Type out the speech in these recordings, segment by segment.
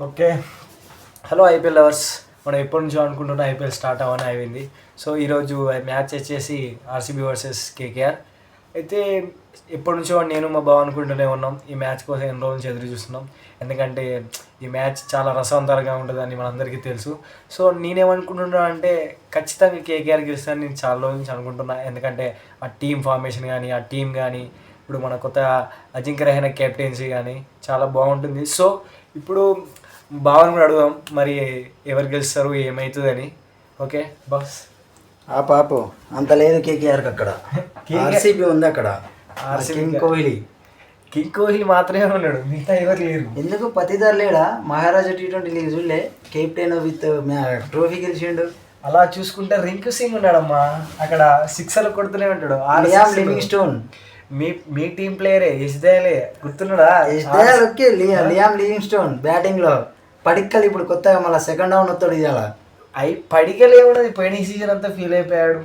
Okay. Hello IPL lovers. మనం ఎప్పటి నుంచో అనుకుంటున్న ఐపీఎల్ స్టార్ట్ అవ్వని అయింది సో ఈరోజు మ్యాచ్ వచ్చేసి ఆర్సీబీ వర్సెస్ కేకేఆర్. అయితే ఎప్పటి నుంచో నేను మా బావ అనుకుంటూనే ఉన్నాం. ఈ మ్యాచ్ కోసం ఎన్ని రోజుల నుంచి ఎదురు చూస్తున్నాం. ఎందుకంటే ఈ మ్యాచ్ చాలా రసవంతరంగా ఉంటుందని మనందరికీ తెలుసు. సో నేనేమనుకుంటున్నా అంటే ఖచ్చితంగా కేకేఆర్ గెలుస్తానని నేను చాలా రోజుల నుంచి అనుకుంటున్నా. ఎందుకంటే ఆ టీం ఫార్మేషన్ కానీ ఆ టీం కానీ ఇప్పుడు మన కొత్త అజింక్య కెప్టెన్సీ కానీ చాలా బాగుంటుంది. సో ఇప్పుడు భావన కూడా అడుగుదాం. మరి ఎవరు గెలుస్తారు ఏమవుతుందని ఓకే బాస్. ఆ పాపు. అంత లేదు కేకేఆర్కి అక్కడ. ఆర్సీబీ ఉంది అక్కడ. కింగ్ కోహ్లీ. కింగ్ కోహ్లీ మాత్రమే ఉన్నాడు. మిగతా ఎవరు లేరు. ఎందుకు? పతిదారు లేడా? మహారాజా టీ ట్వంటీ లీగ్ చూడలే. కెప్టెన్ విత్ ట్రోఫీ గెలిచిండు. అలా చూసుకుంటే రింకు సింగ్ ఉన్నాడమ్మా. అక్కడ సిక్సర్లు కొడుతూనే ఉంటాడు. లివింగ్ స్టోన్ మీ మీ టీం ప్లేయరే యశ్దేలే గుర్తున్నాడా? ఎస్డేఆర్ ఓకే లియా- లియామ్ లివింగ్ స్టోన్ బ్యాటింగ్లో పడిక్కలు ఇప్పుడు కొత్తగా మళ్ళీ సెకండ్ డౌన్ వస్తాడు ఇవాళ అయి పడికలే ఉన్నది పోయిన సీజన్ అంతా ఫీల్ అయిపోయాడు.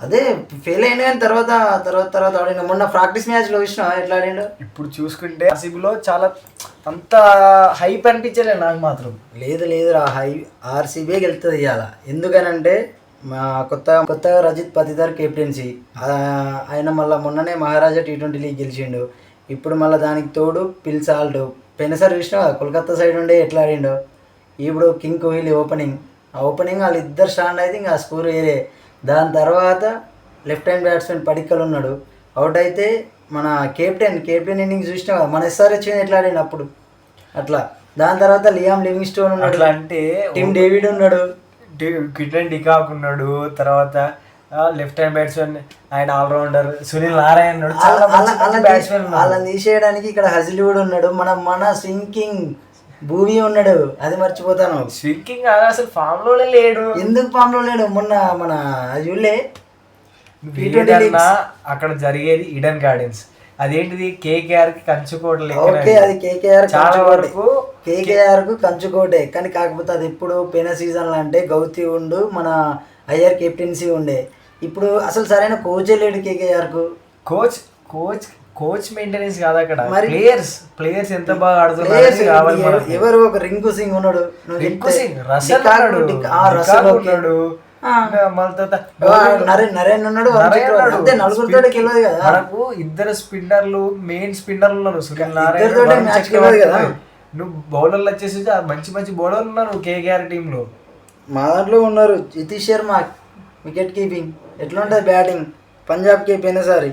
అదే ఫెయిల్ అయిన కానీ తర్వాత తర్వాత తర్వాత ఆడిన మొన్న ప్రాక్టీస్ మ్యాచ్లో చూసినా ఎట్లా ఆడిండు? ఇప్పుడు చూసుకుంటే ఆర్సీబీలో చాలా అంత హైప్ అనిపించలే నాకు మాత్రం. లేదు లేదు రా హై ఆర్సీబీ గెలుతుంది ఇవాళ ఎందుకనంటే మా కొత్త కొత్తగా రజిత్ పతిదార్ కెప్టెన్సీ. ఆయన మళ్ళీ మొన్ననే మహారాజా టీ ట్వంటీ లీగ్ గెలిచిండు. ఇప్పుడు మళ్ళీ దానికి తోడు పిల్ సాల్ట్. పెనసర్ చూసినా కోల్కత్తా సైడ్ ఉండే ఎట్లా ఆడిండు. ఇప్పుడు కింగ్ కోహ్లీ ఓపెనింగ్. ఆ ఓపెనింగ్ వాళ్ళు ఇద్దరు స్టాండ్ అయితే ఇంకా స్కోర్ వేరే. దాని తర్వాత లెఫ్ట్ హ్యాండ్ బ్యాట్స్మెన్ పడిక్కలు ఉన్నాడు. అవుట్ అయితే మన కెప్టెన్ కెప్టెన్ ఇన్నింగ్స్ చూసినా కదా, మన ఎస్ఆర్హెచ్ ఎట్లా ఆడిండు అప్పుడు. అట్లా. దాని తర్వాత లియామ్ లివింగ్ స్టోన్ ఉన్నాడు. అట్లా అంటే టిమ్ డేవిడ్ ఉన్నాడు. కిటన్ డికాక్ ఉన్నాడు తర్వాత లెఫ్ట్ హ్యాండ్ బ్యాట్స్మెన్ ఆయన ఆల్రౌండర్ సునీల్ నారాయణ ఉన్నాడు బ్యాట్స్మెన్ వాళ్ళని తీసేయడానికి ఇక్కడ హజిల్ కూడా ఉన్నాడు. మన మన స్వింకింగ్ భూమి ఉన్నాడు. అది మర్చిపోతాను. స్వింకింగ్ అసలు ఫామ్లోనే లేడు. ఎందుకు పాంలో లేడు? మొన్న మన ఏదన్నా అక్కడ జరిగేది ఈడెన్ గార్డెన్స్ అదేంటిది? కేకేఆర్కి కంచుకోట ఓకే అది కేకేఆర్ చాలా వరకు కేకేఆర్కు కంచుకోటే. కానీ కాకపోతే అది ఎప్పుడు పోయిన సీజన్లో అంటే గౌతి ఉండు మన అయ్యర్ కెప్టెన్సీ ఉండే. ఇప్పుడు అసలు సరైన కోచే లేడు కేకేఆర్కు? కోచ్ కోచ్ కోచ్ మెయింటెనెన్స్ కాదు అక్కడ. ప్లేయర్స్ ప్లేయర్స్ ఎంత బాగా ఆడుతున్నారు కావాలి. ఎవరు? ఒక రింకు సింగ్ ఉన్నాడు. రింకు. సింగ్ రసల్ ఉన్నాడు. మనకు ఇద్దరు స్పిన్నర్లు మెయిన్ స్పిన్నర్లు ఉన్నారు. సునీల్ నారాయణ. నువ్వు బౌలర్లు వచ్చేసి ఆ మంచి మంచి బౌలర్లు ఉన్నారు కేకేఆర్ టీమ్లో మా దాంట్లో ఉన్నారు జితీష్ శర్మ వికెట్ కీపింగ్. ఎట్లుంటది బ్యాటింగ్? పంజాబ్కి పోయినసారి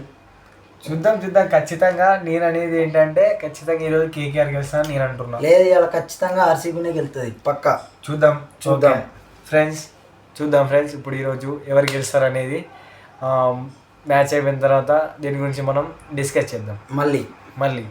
చూద్దాం చూద్దాం. ఖచ్చితంగా నేను అనేది ఏంటంటే ఖచ్చితంగా ఈరోజు కేకేఆర్ గెలుస్తానని నేను అంటున్నా. లేదు ఇలా ఖచ్చితంగా ఆర్సీబీనే గెలుతుంది. పక్కా. చూద్దాం చూద్దాం. చూద్దాం ఫ్రెండ్స్ చూద్దాం ఫ్రెండ్స్ ఇప్పుడు ఈరోజు ఎవరు గెలుస్తారు అనేది మ్యాచ్ అయిపోయిన తర్వాత దీని గురించి మనం డిస్కస్ చేద్దాం. మళ్ళీ. మళ్ళీ.